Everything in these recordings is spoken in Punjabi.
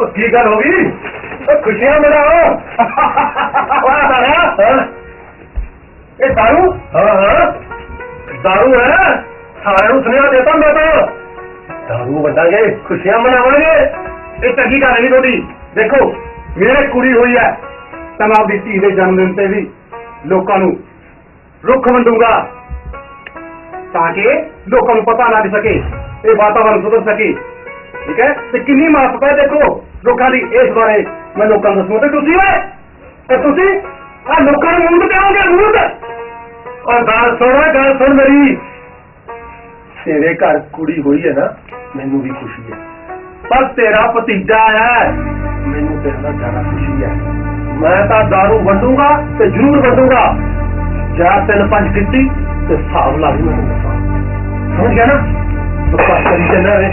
ਉਹ ਕੀ ਗੱਲ ਹੋ ਗਈ? ਉਹ ਖੁਸ਼ੀਆਂ ਮਨਾਓ। ਵਾਹ ਸਾਰਾ ਇਹ ਦਾਰੂ? ਹਾਂ ਹਾਂ। ਦਾਰੂ ਹੈ? ਸਾਰਿਆਂ ਨੂੰ ਸੁਨੇਹਾ ਦੇਤਾ ਮੈਂ ਤਾਂ। ਦਾਰੂ ਵੰਡਾਂਗੇ ਖੁਸ਼ੀਆਂ ਮਨਾਵਾਂਗੇ। ਇਹ ਚੰਗੀ ਗੱਲ ਨਹੀਂ ਤੁਹਾਡੀ। ਦੇਖੋ ਮੇਰੇ ਕੁੜੀ ਹੋਈ ਹੈ ਤਾਂ ਮੈਂ ਆਪਦੀ ਧੀ ਦੇ ਜਨਮ ਦਿਨ ਤੇ ਵੀ ਲੋਕਾਂ ਨੂੰ ਰੁੱਖ ਵੰਡੂੰਗਾ। ਤਾਂ ਕਿ ਲੋਕਾਂ ਨੂੰ ਪਤਾ ਲੱਗ ਸਕੇ ਇਹ ਵਾਤਾਵਰਨ ਸੁਧਰ ਸਕੇ। ਠੀਕ ਹੈ ਤੇ ਕਿੰਨੀ ਮਾਫਤਾ ਹੈ ਦੇਖੋ ਲੋਕਾਂ ਦੀ ਇਸ ਬਾਰੇ ਮੈਂ ਲੋਕਾਂ ਨੂੰ ਦੱਸੂਗਾ ਤੇ ਤੁਸੀਂ ਓਏ ਤੇ ਤੁਸੀਂ ਆ ਲੋਕਾਂ ਨੂੰ ਮੂੰਹ ਤੇ ਆਓਗੇ ਮੂੰਹ ਤੇ ਔਰ ਗੱਲ ਸੁਣ ਗੱਲ ਸੁਣ ਮੇਰੀ ਤੇਰੇ ਘਰ ਕੁੜੀ ਹੋਈ ਹੈ ਨਾ ਮੈਨੂੰ ਵੀ ਖੁਸ਼ੀ ਹੈ ਪਰ ਤੇਰਾ ਭਤੀਜਾ ਹੈ ਮੈਨੂੰ ਤੇਰੇ ਨਾਲ ਜ਼ਿਆਦਾ ਖੁਸ਼ੀ ਹੈ ਮੈਂ ਤਾਂ ਦਾਰੂ ਵੰਡੂਗਾ ਤੇ ਜ਼ਰੂਰ ਵੰਡੂਗਾ ਜਾਂ ਤਿੰਨ ਪੰਜ ਕੀਤੀ ਤੇ ਹਿਸਾਬ ਲਾ ਲਈ ਮੈਨੂੰ ਦੱਸਾਂ ਸਮਝ ਗਿਆ ਨਾ ਬਕਵਾਸ ਕਰੀ ਚੱਲਿਆ ਵੇ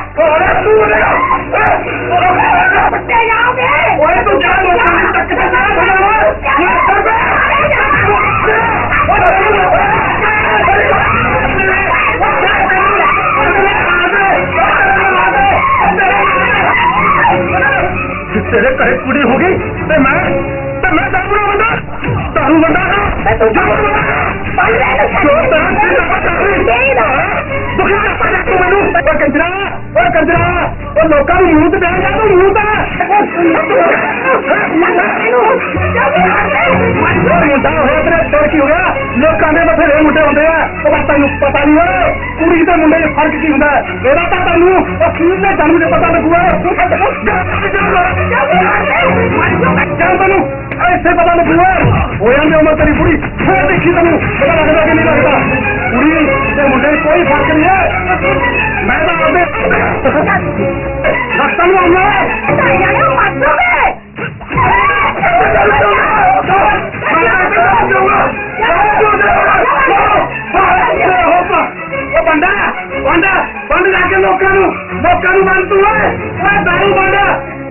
ਲੋਕਾਂ ਨੂੰ ਤੱਕ ਤੇ ਨਾ ਤੇਰੇ ਘਰੇ ਕੁੜੀ ਹੋ ਗਈ ਤੇ ਮੈਂ ਤੇ ਮੈਂ ਦਾਰੂ ਨਾ ਬੰਦਾ ਦਾਰੂ ਬੰਦਾ ਮੈਂ ਤਾਂ ਜਾ ਦੁਖੀ ਕਰਤਾ ਜਾ ਤੂੰ ਮੈਨੂੰ ਓ ਕੰਜਰਾ ਓ ਕੰਜਰਾ ਓ ਲੋਕਾਂ ਨੂੰ ਮੂੰਹ ਤੇ ਦੇ ਜਾ ਤੂੰ ਮੂੰਹ ਤੇ ਮੁੰਡਾ ਹੋਇਆ ਤੇਰੇ ਸਿਰ ਕੀ ਹੋ ਗਿਆ? ਲੋਕਾਂ ਦੇ ਬਥੇਰੇ ਮੁੰਡੇ ਹੁੰਦੇ ਆ। ਉਹ ਬਸ ਤੈਨੂੰ ਪਤਾ ਨਹੀਂ ਓਏ, ਕੁੜੀ ਤੇ ਮੁੰਡੇ 'ਚ ਫ਼ਰਕ ਕੀ ਹੁੰਦਾ? ਹੈ? ਇਹਦਾ ਤਾਂ ਤੈਨੂੰ ਅਖੀਰ ਦੇ ਜਨਮ 'ਚ ਪਤਾ ਲੱਗੂਗਾ। ਜਾਂ ਤੈਨੂੰ ਐਸੇ ਪਤਾ ਲੱਗੂਗਾ ਹੋ ਜਾਂਦੀ ਉਮਰ ਤੇਰੀ ਬੁੜੀ ਫੇਰ ਦੇਖੀ ਤੈਨੂੰ ਪਤਾ ਲੱਗਦਾ ਕਿ ਨਹੀਂ ਲੱਗਦਾ। ਕੁੜੀ ਤੇ ਮੁੰਡੇ 'ਚ ਕੋਈ ਫ਼ਰਕ ਨਹੀਂ ਹੈ ਮੈਂ ਤਾਂ ਆਪਦੇ ਰਸਤਾ ਨੂੰ ਆਉਣਾ ਬੰਦਾ ਬੰਦਾ ਬੰਦ ਲਾ ਕੇ ਲੋਕਾਂ ਨੂੰ ਲੋਕਾਂ ਨੂੰ ਬੰਦ ਤੂੰ ਓਏ ਓਏ ਦਾਰੂ ਬੰਦ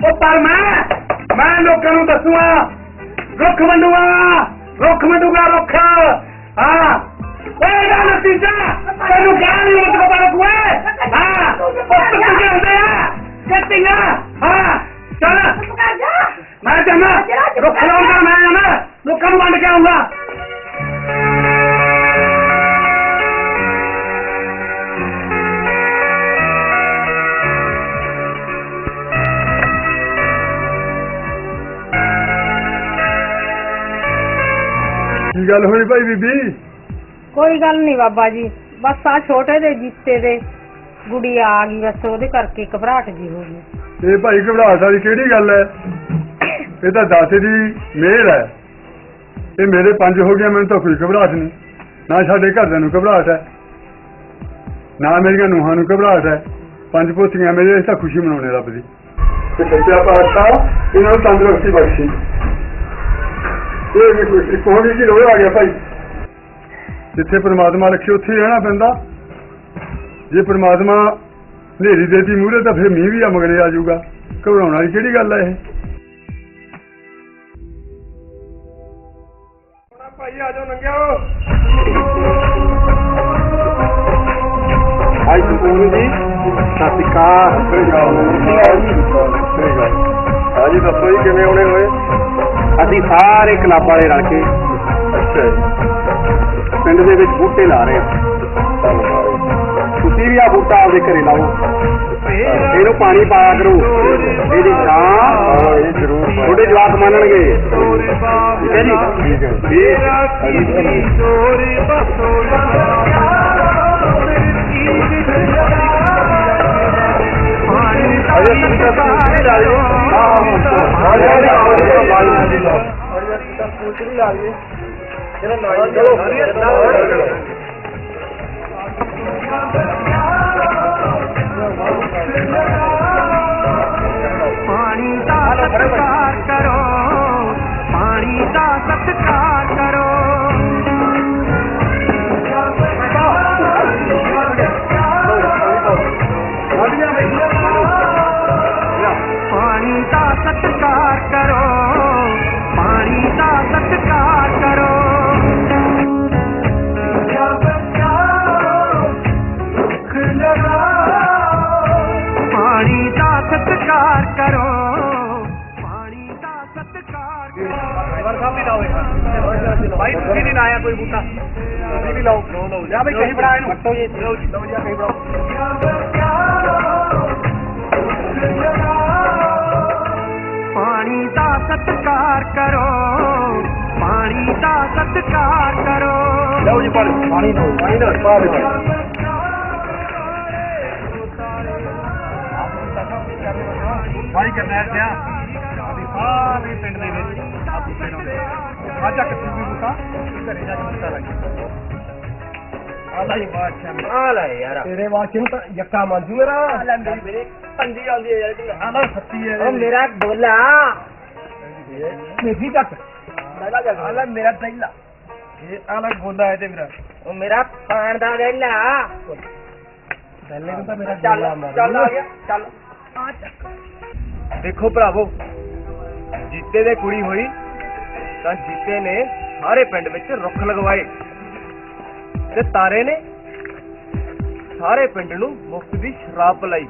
ਉਹ ਪਰ ਮੈਂ ਮੈਂ ਲੋਕਾਂ ਨੂੰ ਦੱਸੂਗਾ ਰੁੱਖ ਵੰਡੂਗਾ ਰੁੱਖ ਵੰਡੂਗਾ ਰੁੱਖ ਹਾਂ। ਓਏ ਨਤੀਜਾ ਤੈਨੂੰ ਕਿਆ ਨਹੀਂ ਮਤ ਪਤਾ ਲੱਗੂ ਹਾਂ ਪੁੱਤ ਕਿੱਥੇ ਹੁੰਦੇ ਆ ਕੱਟੀਆਂ ਹਾਂ ਚੱਲ ਮੈਂ ਜਾਣਾ ਰੁੱਖ ਲਾਉਂਗਾ ਮੈਂ ਜਾਣਾ ਲੋਕਾਂ ਨੂੰ ਵੰਡ ਕੇ ਆਉਂਗਾ ਕੀ ਗੱਲ ਹੋਈ ਭਾਈ ਬੀਬੀ? ਕੋਈ ਗੱਲ ਨਹੀਂ ਬਾਬਾ ਜੀ। ਬਸ ਆ ਛੋਟੇ ਦੇ ਜੀਤੇ ਦੇ ਗੁੜੀ ਆ ਗਈ, ਬਸ ਉਹਦੇ ਕਰਕੇ ਘਬਰਾਹਟ ਜੀ ਹੋ ਗਈ। ਇਹ ਭਾਈ ਘਬਰਾਹਟ ਵਾਲੀ ਕਿਹੜੀ ਗੱਲ ਹੈ? ਇਹ ਤਾਂ ਦਾਤੇ ਦੀ ਮਿਹਰ ਹੈ। ਇਹ ਮੇਰੇ ਪੰਜ ਹੋ ਗਿਆ ਮੈਨੂੰ ਤਾਂ ਕੋਈ ਘਬਰਾਹਟ ਨਹੀਂ। ਨਾ ਸਾਡੇ ਘਰਦਿਆਂ ਨੂੰ ਘਬਰਾਹਟ ਹੈ, ਨਾ ਮੇਰੀਆਂ ਨੂੰਹਾਂ ਨੂੰ ਘਬਰਾਹਟ ਹੈ। ਪੰਜ ਪੋਤੀਆਂ ਮੇਰੇ ਇਸ ਤਾਂ ਖੁਸ਼ੀ ਮਨਾਉਣੇ ਰੱਬ ਦੀ। ਤੇ ਸੱਚਾ ਪਾਤਸ਼ਾਹ, ਇਹਨਾਂ ਨੂੰ ਤੰਦਰੁਸਤੀ ਬਖਸ਼ੀ। ਇਹ ਵੀ ਕੋਈ ਕੋਈ ਵੀ ਰੋਹ ਆ ਗਿਆ ਭਾਈ? ਜਿੱਥੇ ਪ੍ਰਮਾਤਮਾ ਰੱਖੇ ਉੱਥੇ ਰਹਿਣਾ ਪੈਂਦਾ। ਜੇ ਪ੍ਰਮਾਤਮਾ ਹਨੇਰੀ ਦੇਤੀ ਮੂਹਰੇ ਤਾਂ ਫਿਰ ਮੀਂਹ ਵੀ ਆ ਮਗਰੇ ਆ ਜਾਊਗਾ। ਘਬਰਾਉਣ ਵਾਲੀ ਕਿਹੜੀ ਗੱਲ ਹੈ ਇਹ? ਭਾਈ ਆ ਜਾਓ ਨੰਗਿਓ ਭਾਈ ਸੁਪੂਰ ਜੀ ਸਤਿ ਸ਼੍ਰੀ ਹਾਂਜੀ ਦੱਸੋ ਜੀ ਕਿਵੇਂ ਆਉਣੇ ਹੋਏ? ਅਸੀਂ ਸਾਰੇ ਕਲੱਬ ਵਾਲੇ ਰਲ ਕੇ। ਅੱਛਾ ਜੀ। ਪਿੰਡ ਦੇ ਵਿੱਚ ਬੂਟੇ ਲਾ ਰਹੇ ਹਾਂ ਤੁਸੀਂ ਵੀ ਆ ਬੂਟਾ ਆਪਦੇ ਘਰੇ ਲਾਓ। ਇਹਨੂੰ ਪਾਣੀ ਪਾਇਆ ਕਰੋ। ਇਹਦੀ ਛਾਂ ਤੁਹਾਡੇ ਜਵਾਕ ਮੰਨਣਗੇ। ਠੀਕ ਹੈ ਜੀ? ਠੀਕ ਹੈ ਅਜੇ ਤੁਸੀਂ ਸਕੂਟਰੀ ਲਾ ਲਿਓ। ਹਾਂ ਹਾਂ। ਅਜੇ ਬਾਈ ਦੀ ਲਾ ਸਕੂਟਰੀ پاڻي ستڪار ستارو پاڻي سان ستارو پاڻي سان ستار ڪرو پاڻي سان ستار ਸਤਿਕਾਰ ਕਰੋ। ਪਾਣੀ ਦਾ ਸਤਿਕਾਰ ਕਰੋ। ਵਰਖਾ ਵੀ ਲਾਓ ਭਾਈ ਤੁਸੀਂ ਨਹੀਂ ਲਾਇਆ ਕੋਈ ਬੂਟਾ? ਤੁਸੀਂ ਵੀ ਲਾਓ। ਲਓ ਲਓ ਜਾ ਬਈ ਕਹੀਂ ਬਣਾ ਇਹਨੂੰ। ਕੱਟੋ ਜੀ। ਲਓ ਜੀ ਲਓ ਜੀ ਕਹੀਂ ਬਣਾਓ ਪਾਣੀ ਦਾ ਸਤਿਕਾਰ ਕਰੋ। ਪਾਣੀ ਦਾ ਸਤਿਕਾਰ ਕਰੋ। ਲਓ ਜੀ ਪਾਣੀ ਪਾਣੀ ਲਓ ਪਾਣੀ ਲਓ ਪਾ ਦਿਓ ਸਾਰੀ ਕਰਨੈਲ ਸਿਆ ਅਸੀਂ ਸਾਰੇ ਪਿੰਡ ਦੇ ਵਿੱਚ। ਆ ਆ ਅੱਜ ਤੱਕ ਤੂੰ ਵੀ ਬੂਟਾ? ਘਰੇ ਜਾ ਕੇ ਬੂਟਾ ਲਾਈ। ਆਲਾ ਹੀ ਬਾਦਸ਼ਾਹ। ਆ ਲੈ ਯਾਰ। ਤੇਰੇ ਵਾਸਤੇ ਨੂੰ ਤਾਂ ਯੱਕਾ ਮੰਜੂ ਮੇਰਾ। ਆ ਲੈ ਮੇਰੀ ਮੇਰੇ ਪੰਜੀ ਆਉਂਦੀ ਹੈ ਯਾਰ। ਆ ਲੈ ਸੱਤੀ ਹੈ। ਉਹ ਮੇਰਾ ਗੋਲਾ ਮੇਰੀ ਤੱਕ ਪਹਿਲਾ ਜਾ ਆ ਲੈ ਮੇਰਾ ਪਹਿਲਾ ਇਹ ਆ ਲੈ ਗੋਲਾ ਹੈ ਤੇ ਮੇਰਾ। ਉਹ ਮੇਰਾ ਪਾਣ ਦਾ ਵੇਲਾ ਪਹਿਲੇ ਨੂੰ ਤਾਂ ਮੇਰਾ ਚੱਲ ਚੱਲ ਆ ਗਿਆ। ਚੱਲ। ਦੇਖੋ ਭਰਾਵੋ, ਜੀਤੇ ਦੇ ਕੁੜੀ ਹੋਈ ਤਾਂ ਜੀਤੇ ਨੇ ਸਾਰੇ ਪਿੰਡ ਵਿੱਚ ਰੁੱਖ ਲਗਵਾਏ ਤੇ ਤਾਰੇ ਨੇ ਸਾਰੇ ਪਿੰਡ ਨੂੰ ਮੁਫਤ ਦੀ ਸ਼ਰਾਬ ਪਿਲਾਈ।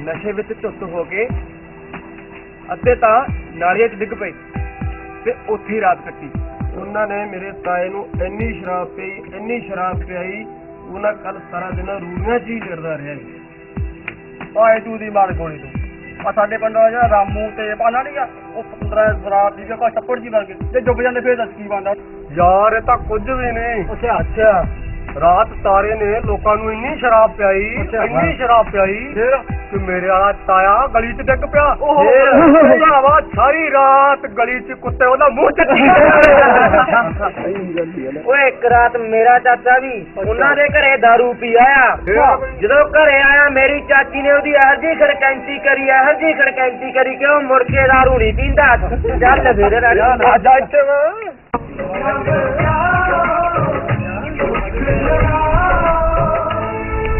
ਨਸ਼ੇ ਵਿੱਚ ਧੁੱਤ ਹੋ ਕੇ ਅੱਧੇ ਤਾਂ ਨਾਲੀਆਂ 'ਚ ਡਿੱਗ ਪਏ ਤੇ ਉੱਥੇ ਰਾਤ ਕੱਟੀ। ਉਹਨਾਂ ਨੇ ਮੇਰੇ ਤਾਏ ਨੂੰ ਇੰਨੀ ਸ਼ਰਾਬ ਪਈ ਇੰਨੀ ਸ਼ਰਾਬ ਪਿਆਈ, ਉਹਨਾਂ ਕੱਲ ਸਾਰਾ ਦਿਨ ਰੂੜੀਆਂ 'ਚ ਹੀ ਫਿਰਦਾ ਰਿਹਾ ਜੀ। ਆਏ ਤੂੰ ਦੀ ਮਾਰ ਗੋਲੀ ਤੂੰ। ਆ ਸਾਡੇ ਪਿੰਡ ਜਿਹੜਾ ਰਾਮੂ ਤੇ ਪਾਣਾ ਨਹੀਂ ਆ ਉਹ 15 ਬਰਾਤ ਦੀ ਕੋ ਛੱਪੜ ਜੀ ਵਰਗੇ ਜੇ ਡੁੱਬ ਜਾਂਦੇ ਫੇਰ ਦੱਸ ਕੀ ਬਣਦਾ? ਯਾਰ ਇਹ ਤਾਂ ਕੁਝ ਵੀ ਨਹੀਂ। ਅੱਛਾ ਅੱਛਾ। ਰਾਤ ਤਾਰੇ ਨੇ ਲੋਕਾਂ ਨੂੰ ਇੰਨੀ ਸ਼ਰਾਬ ਪਿਆਈ ਇੰਨੀ ਸ਼ਰਾਬ ਪਿਆਈ ਫਿਰ ਕਿ ਮੇਰੇ ਵਾਲਾ ਤਾਇਆ ਗਲੀ 'ਚ ਡਿੱਗ ਪਿਆ ਫਿਰ ਉਹਦਾ ਆਵਾਜ਼ ਸਾਰੀ ਰਾਤ ਗਲੀ 'ਚ ਕੁੱਤੇ ਉਹਦਾ ਮੂੰਹ 'ਚ ਓਏ ਇੱਕ ਰਾਤ ਮੇਰਾ ਚਾਚਾ ਵੀ ਉਹਨਾਂ ਦੇ ਘਰੇ दारू ਪੀ ਆਇਆ ਜਦੋਂ ਘਰੇ ਆਇਆ ਮੇਰੀ ਚਾਚੀ ਨੇ ਉਹਦੀ ਇਹੋ ਜਿਹੀ ਖੜਕੈਂਤੀ ਕਰੀ ਇਹੋ ਜਿਹੀ ਖੜਕੈਂਤੀ ਕਰੀ ਕਿ ਉਹ ਮੁੜ ਕੇ दारू ਨਹੀਂ ਪੀਂਦਾ ਚੱਲ ਫੇਰ ਆ ਜਾ ਇੱਥੇ ਵਾ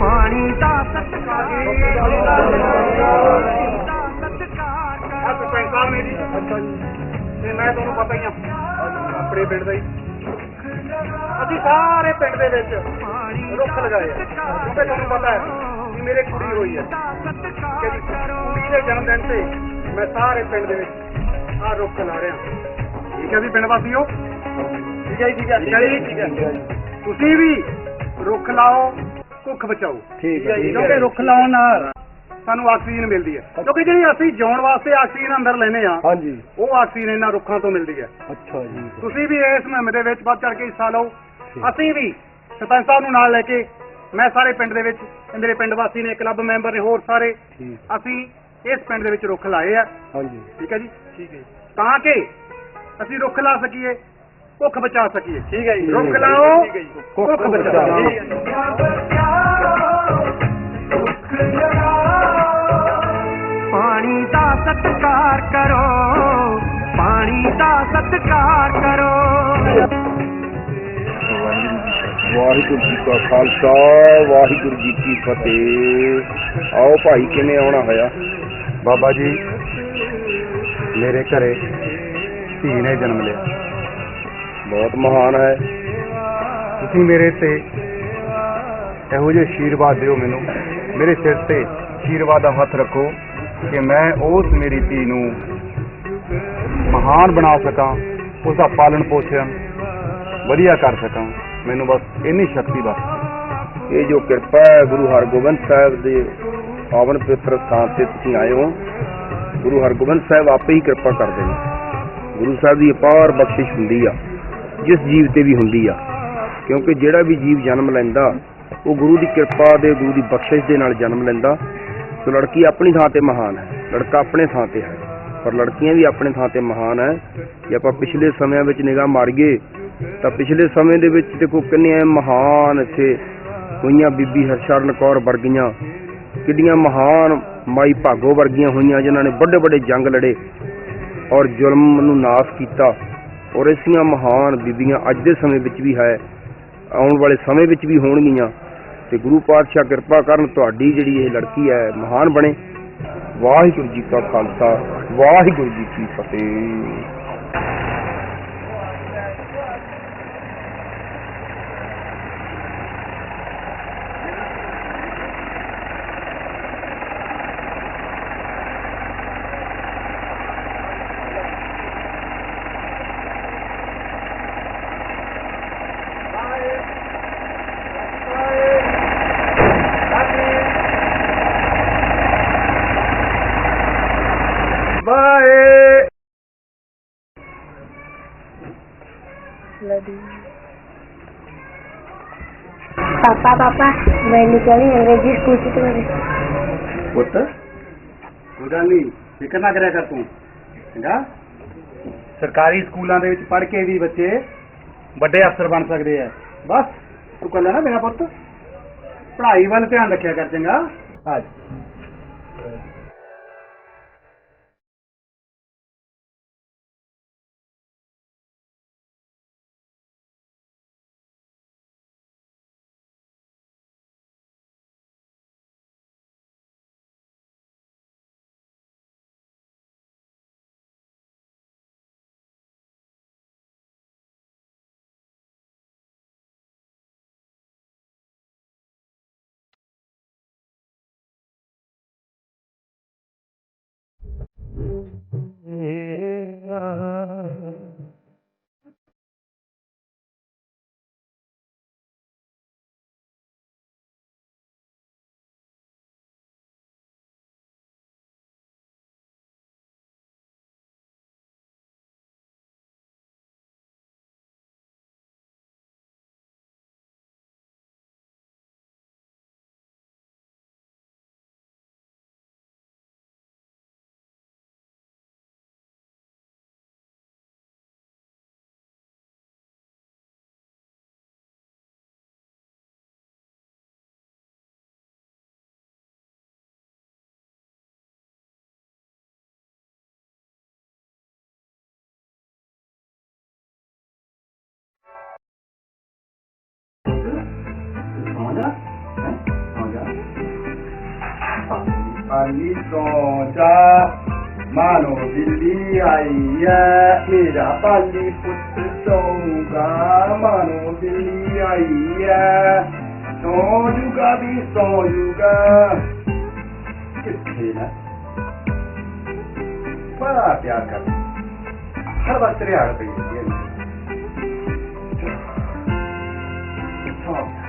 ਪਾਣੀ ਦਾ ਸਤਿਕਾਰ ਅੱਛਾ ਜੀ। ਤੇ ਮੈਂ ਤੁਹਾਨੂੰ ਪਤਾ ਹੀ ਆ ਆਪਣੇ ਪਿੰਡ ਦਾ ਹੀ। ਅਸੀਂ ਸਾਰੇ ਪਿੰਡ ਦੇ ਵਿੱਚ ਰੁੱਖ ਲਗਾਏ ਆ। ਕਿਉਂਕਿ ਤੁਹਾਨੂੰ ਪਤਾ ਹੈ ਕਿ ਮੇਰੇ ਕੁੜੀ ਹੋਈ ਹੈ ਕੁੜੀ ਦੇ ਜਨਮ ਦਿਨ ਤੇ ਮੈਂ ਸਾਰੇ ਪਿੰਡ ਦੇ ਵਿੱਚ ਆਹ ਰੁੱਖ ਲਾ ਰਿਹਾ। ਠੀਕ ਹੈ ਜੀ ਪਿੰਡ ਵਾਸੀਓ? ਠੀਕ ਹੈ ਜੀ ਠੀਕ ਹੈ ਜੀ। ਠੀਕ ਹੈ। ਤੁਸੀਂ ਵੀ ਰੁੱਖ ਲਾਓ ਭੁੱਖ ਬਚਾਓ। ਠੀਕ ਹੈ ਜੀ ਕਿਉਂਕਿ ਰੁੱਖ ਲਾਉਣ ਨਾਲ ਸਾਨੂੰ ਆਕਸੀਜਨ ਮਿਲਦੀ ਹੈ। ਕਿਉਂਕਿ ਜਿਹੜੀ ਅਸੀਂ ਜਿਉਣ ਵਾਸਤੇ ਆਕਸੀਜਨ ਅੰਦਰ ਲੈਨੇ ਆ ਹਾਂਜੀ। ਉਹ ਆਕਸੀਜਨ ਇਹਨਾਂ ਰੁੱਖਾਂ ਤੋਂ ਮਿਲਦੀ ਹੈ। ਅੱਛਾ ਜੀ। ਤੁਸੀਂ ਵੀ ਇਸ ਮੁਹਿੰਮ ਦੇ ਵਿੱਚ ਵੱਧ ਚੜ ਕੇ ਹਿੱਸਾ ਲਓ। ਅਸੀਂ ਵੀ ਸਰਪੰਚ ਸਾਹਿਬ ਨੂੰ ਨਾਲ ਲੈ ਕੇ ਮੈਂ ਸਾਰੇ ਪਿੰਡ ਦੇ ਵਿੱਚ ਮੇਰੇ ਪਿੰਡ ਵਾਸੀ ਨੇ ਕਲੱਬ ਮੈਂਬਰ ਨੇ ਹੋਰ ਸਾਰੇ ਅਸੀਂ ਇਸ ਪਿੰਡ ਦੇ ਵਿੱਚ ਰੁੱਖ ਲਾਏ ਆ। ਹਾਂਜੀ। ਠੀਕ ਹੈ ਜੀ? ਠੀਕ ਹੈ ਤਾਂ ਕਿ ਅਸੀਂ ਰੁੱਖ ਲਾ ਸਕੀਏ। ਭੁੱਖ ਬਚਾ ਸਕੀਏ ਠੀਕ ਹੈ ਜੀ ਰੁੱਖ ਲਾਓ ਭੁੱਖ ਬਚਾਓ ਪਾਣੀ ਦਾ ਸਤਿਕਾਰ ਕਰੋ ਪਾਣੀ ਦਾ ਸਤਿਕਾਰ ਕਰੋ ਵਾਹਿਗੁਰੂ ਜੀ ਕਾ ਖਾਲਸਾ ਵਾਹਿਗੁਰੂ ਜੀ ਕੀ ਫਤਿਹ। ਆਓ ਭਾਈ ਕਿਵੇਂ ਆਉਣਾ ਹੋਇਆ? ਬਾਬਾ ਜੀ ਮੇਰੇ ਘਰੇ ਧੀ ਨੇ ਜਨਮ ਲਿਆ। ਬਹੁਤ ਮਹਾਨ ਹੈ। ਤੁਸੀਂ ਮੇਰੇ ਤੇ ਇਹੋ ਜਿਹੇ ਆਸ਼ੀਰਵਾਦ ਦਿਓ ਮੈਨੂੰ। ਮੇਰੇ ਸਿਰ ਤੇ ਆਸ਼ੀਰਵਾਦ ਦਾ ਹੱਥ ਰੱਖੋ ਕਿ ਮੈਂ ਉਸ ਮੇਰੀ ਧੀ ਨੂੰ ਮਹਾਨ ਬਣਾ ਸਕਾਂ ਉਸ ਦਾ ਪਾਲਣ ਪੋਸ਼ਣ ਵਧੀਆ ਕਰ ਸਕਾਂ। ਮੈਨੂੰ ਬਸ ਇੰਨੀ ਸ਼ਕਤੀ ਬਸ। ਇਹ ਜੋ ਕਿਰਪਾ ਹੈ ਗੁਰੂ ਹਰਗੋਬਿੰਦ ਸਾਹਿਬ ਦੇ ਪਾਵਨ ਪਵਿੱਤਰ ਸਥਾਨ ਤੇ ਤੁਸੀਂ ਆਏ ਹੋ, ਗੁਰੂ ਹਰਗੋਬਿੰਦ ਸਾਹਿਬ ਆਪੇ ਹੀ ਕਿਰਪਾ ਕਰਦੇ ਨੇ। ਗੁਰੂ ਸਾਹਿਬ ਦੀ ਅਪਾਰ ਬਖਸ਼ਿਸ਼ ਹੁੰਦੀ ਆ। ਜਿਸ ਜੀਵ ਤੇ ਵੀ ਹੁੰਦੀ ਆ। ਕਿਉਂਕਿ ਜਿਹੜਾ ਵੀ ਜੀਵ ਜਨਮ ਲੈਂਦਾ, ਉਹ ਗੁਰੂ ਦੀ ਕਿਰਪਾ ਦੇ, ਗੁਰੂ ਦੀ ਬਖਸ਼ਿਸ਼ ਦੇ ਨਾਲ ਜਨਮ ਲੈਂਦਾ। ਤੇ ਲੜਕੀ ਆਪਣੀ ਥਾਂ ਤੇ ਮਹਾਨ ਹੈ। ਲੜਕਾ ਆਪਣੇ ਥਾਂ ਤੇ ਹੈ। ਪਰ ਲੜਕੀਆਂ ਵੀ ਆਪਣੇ ਥਾਂ ਤੇ ਮਹਾਨ ਹੈ। ਜੇ ਆਪਾਂ ਪਿਛਲੇ ਸਮਿਆਂ ਵਿੱਚ ਨਿਗਾਹ ਮਾਰੀਏ, ਤਾਂ ਪਿਛਲੇ ਸਮੇਂ ਦੇ ਵਿੱਚ ਦੇਖੋ ਕਿੰਨੀਆਂ ਮਹਾਨ ਇੱਥੇ ਹੋਈਆਂ ਬੀਬੀ ਹਰਸ਼ਰਨ ਕੌਰ ਵਰਗੀਆਂ, ਕਿੰਨੀਆਂ ਮਹਾਨ ਮਾਈ ਭਾਗੋ ਵਰਗੀਆਂ ਹੋਈਆਂ, ਜਿਨ੍ਹਾਂ ਨੇ ਵੱਡੇ ਵੱਡੇ ਜੰਗ ਲੜੇ ਔਰ ਜ਼ੁਲਮ ਨੂੰ ਨਾਸ਼ ਕੀਤਾ। ਔਰ ਇਸੀਆਂ ਮਹਾਨ ਬੀਬੀਆਂ ਅੱਜ ਦੇ ਸਮੇਂ ਵਿੱਚ ਵੀ ਹੈ, ਆਉਣ ਵਾਲੇ ਸਮੇਂ ਵਿੱਚ ਵੀ ਹੋਣਗੀਆਂ। ਤੇ ਗੁਰੂ ਪਾਤਸ਼ਾਹ ਕਿਰਪਾ ਕਰਨ ਤੁਹਾਡੀ ਜਿਹੜੀ ਇਹ ਲੜਕੀ ਹੈ, ਮਹਾਨ ਬਣੇ। ਵਾਹਿਗੁਰੂ ਜੀ ਕਾ ਖਾਲਸਾ, ਵਾਹਿਗੁਰੂ ਜੀ ਕੀ ਫਤਿਹ। ਪਾਪਾ ਪਾਪਾ ਮੈਨੂੰ ਕਹਿੰਦੀ ਅੰਗਰੇਜ਼ੀ ਸਕੂਲ ਚ ਤੁਹਾਡੇ ਪੁੱਤ ਕੋਈ ਗੱਲ ਨਹੀਂ ਫਿਕਰ ਨਾ ਕਰਿਆ ਕਰ ਤੂੰ ਚੰਗਾ? ਸਰਕਾਰੀ ਸਕੂਲਾਂ ਦੇ ਵਿੱਚ ਪੜ੍ਹ ਕੇ ਵੀ ਬੱਚੇ ਵੱਡੇ ਅਫਸਰ ਬਣ ਸਕਦੇ ਆ। ਬਸ ਤੂੰ ਕੱਲਾ ਨਾ ਮੇਰਾ ਪੁੱਤ। ਪੜ੍ਹਾਈ ਵੱਲ ਧਿਆਨ ਰੱਖਿਆ ਕਰ ਚੰਗਾ? ਆ ਜਾ। อันนี้โตจะมาโนบิลิไอยะมิระปัลลิพุทธโตกามาโนบิลิไอยะโตยุกาบิโตยุกาคิดเห็นนะป้าเปียกันฮาบัตเรียร์ไปเรียนชอบ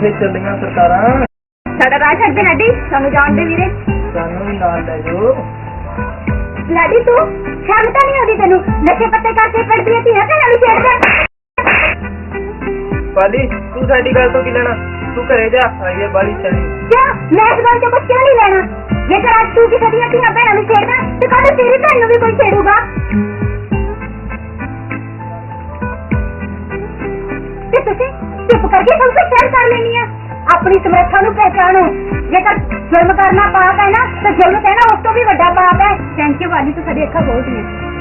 ਕਿੱਥੇ ਚੱਲੀਆਂ ਸਰਕਾਰਾਂ। ਸਾਡਾ ਰਾਹ ਛੱਡ ਦੇ ਲਾਡੀ ਸਾਨੂੰ ਜਾਣ ਦੇ ਵੀਰੇ। ਸਾਨੂੰ ਵੀ ਨਾਲ ਲੈ ਜਾਓ। ਲਾਡੀ ਤੂੰ ਸ਼ਰਮ ਤਾਂ ਨਹੀਂ ਆਉਂਦੀ ਤੈਨੂੰ? ਨਸ਼ੇ ਪੱਤੇ ਕਰਕੇ ਪੜਦੀਆਂ ਧੀਆਂ ਘਰਾਂ ਵਿੱਚ ਛੱਡਦਾ ਪਾਲੀ ਤੂੰ ਸਾਡੀ ਗੱਲ ਤੋਂ ਕੀ ਲੈਣਾ? ਤੂੰ ਘਰੇ ਜਾ ਆਈਏ ਬਾਲੀ ਚਲੀ। ਕਿਉਂ ਮੈਂ ਇਸ ਗੱਲ ਤੋਂ ਕੁਝ ਕਿਉਂ ਨਹੀਂ ਲੈਣਾ? ਜੇਕਰ ਅੱਜ ਤੂੰ ਕਿਸੇ ਦੀਆਂ ਧੀਆਂ ਭੈਣਾਂ ਨੂੰ ਛੇੜਦਾ ਤੇ ਕੱਲ ਤੇਰੀ ਭੈਣ ਨੂੰ ਵੀ ਕੋਈ ਛੇੜੂਗਾ। ਚੁੱਪ ਕਰਕੇ ਸਭ ਕੁਝ ਕਰ ਲੈਣੀ ਆ। ਆਪਣੀ ਸਮਰੱਥਾ ਨੂੰ ਪਹਿਚਾਣੋ। ਜੇਕਰ ਜ਼ੁਲਮ ਕਰਨਾ ਪਾਪ ਹੈ ਨਾ, ਤਾਂ ਜ਼ੁਲਮ ਕਹਿਣਾ ਉਸ ਤੋਂ ਵੀ ਵੱਡਾ ਪਾਪ ਹੈ। ਥੈਂਕ ਯੂ ਵਾਲੀ, ਤੋਂ ਸਾਡੀ ਅੱਖਾਂ ਬਹੁਤ ਨੇ